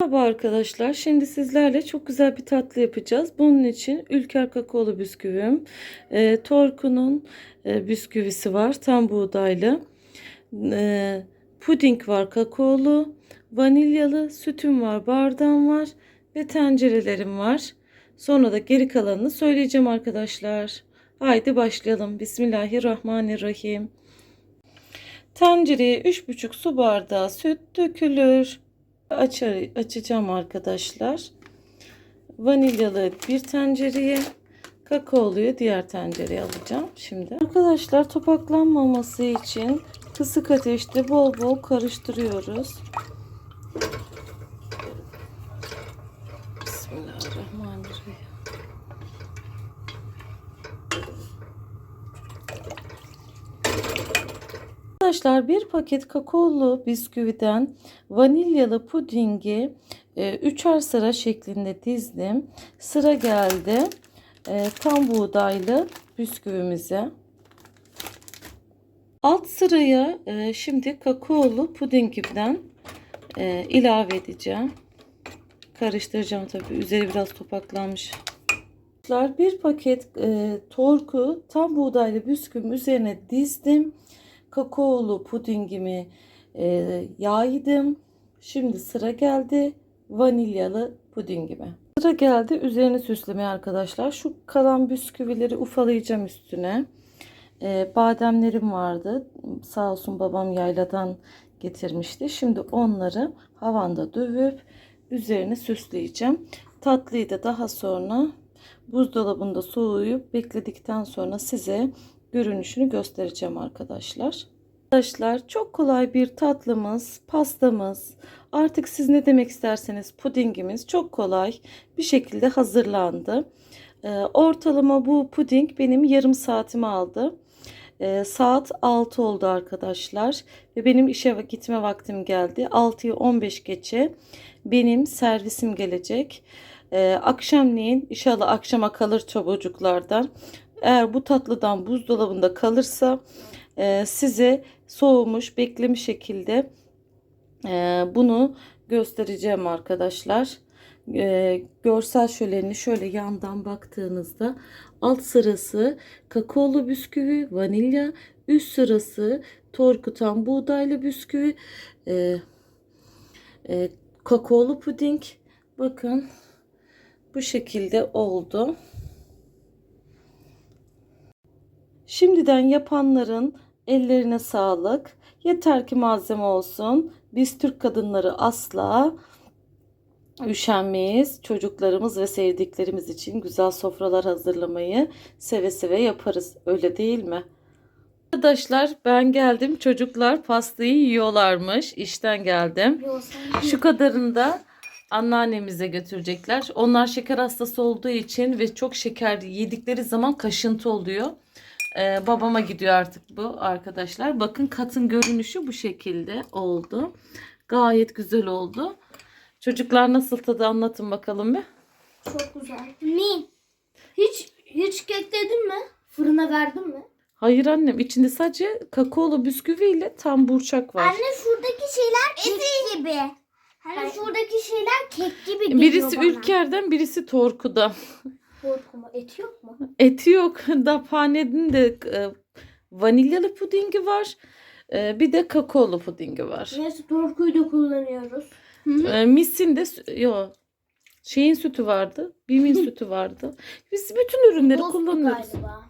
Merhaba arkadaşlar. Şimdi sizlerle çok güzel bir tatlı yapacağız. Bunun için Ülker kakaolu bisküvim, e, Torku'nun e, bisküvisi var, tam buğdaylı. E, puding var kakaolu, vanilyalı, sütüm var, bardağım var ve tencerelerim var. Sonra da geri kalanını söyleyeceğim arkadaşlar. Haydi başlayalım. Bismillahirrahmanirrahim. Tencereye 3,5 su bardağı süt dökülür. Açar, açacağım arkadaşlar. Vanilyalı bir tencereye, kakaoluyu diğer tencereye alacağım şimdi. Arkadaşlar topaklanmaması için kısık ateşte bol bol karıştırıyoruz. Bismillahirrahmanirrahim. Arkadaşlar bir paket kakaolu bisküviden vanilyalı pudingi e, üçer sıra şeklinde dizdim. Sıra geldi e, tam buğdaylı bisküvimize. Alt sıraya e, şimdi kakaolu pudingimden e, ilave edeceğim. Karıştıracağım tabii. Üzeri biraz topaklanmış. Bir paket e, torku tam buğdaylı bisküvim üzerine dizdim kakaolu pudingimi e, yaydım. Şimdi sıra geldi vanilyalı pudingime. Sıra geldi üzerini süslemeye arkadaşlar. Şu kalan bisküvileri ufalayacağım üstüne. E, bademlerim vardı. Sağ olsun babam yayladan getirmişti. Şimdi onları havanda dövüp üzerine süsleyeceğim. Tatlıyı da daha sonra buzdolabında soğuyup bekledikten sonra size görünüşünü göstereceğim arkadaşlar. Arkadaşlar çok kolay bir tatlımız, pastamız, artık siz ne demek isterseniz pudingimiz çok kolay bir şekilde hazırlandı. Ee, ortalama bu puding benim yarım saatimi aldı. Ee, saat 6 oldu arkadaşlar ve benim işe gitme vaktim geldi. 6'yı 15 geçe benim servisim gelecek. Ee, akşamleyin inşallah akşama kalır çabucuklardan. Eğer bu tatlıdan buzdolabında kalırsa e, size soğumuş beklemiş şekilde e, bunu göstereceğim arkadaşlar. E, görsel şöleni şöyle yandan baktığınızda alt sırası kakaolu bisküvi, vanilya, üst sırası torkutan buğdaylı bisküvi, e, e, kakaolu puding. Bakın bu şekilde oldu. Şimdiden yapanların ellerine sağlık. Yeter ki malzeme olsun. Biz Türk kadınları asla üşenmeyiz. Çocuklarımız ve sevdiklerimiz için güzel sofralar hazırlamayı seve seve yaparız. Öyle değil mi? Arkadaşlar ben geldim. Çocuklar pastayı yiyorlarmış. İşten geldim. Şu kadarını da anneannemize götürecekler. Onlar şeker hastası olduğu için ve çok şeker yedikleri zaman kaşıntı oluyor. Ee, babama gidiyor artık bu arkadaşlar. Bakın katın görünüşü bu şekilde oldu. Gayet güzel oldu. Çocuklar nasıl tadı anlatın bakalım bir. Çok güzel. Mi? Hiç hiç kekledin mi? Fırına verdin mi? Hayır annem içinde sadece kakaolu bisküvi ile tam burçak var. Anne şuradaki şeyler kek gibi. Hani şuradaki şeyler kek gibi geliyor birisi bana. Ülker'den birisi Torku'da. Korkma. Et yok mu? Eti yok. Daphane'nin de e, vanilyalı pudingi var. E, bir de kakaolu pudingi var. Neyse torkuyu da kullanıyoruz. E, Mis'in de sü- yo şeyin sütü vardı. Bim'in sütü vardı. Biz bütün ürünleri Dostu kullanıyoruz. galiba.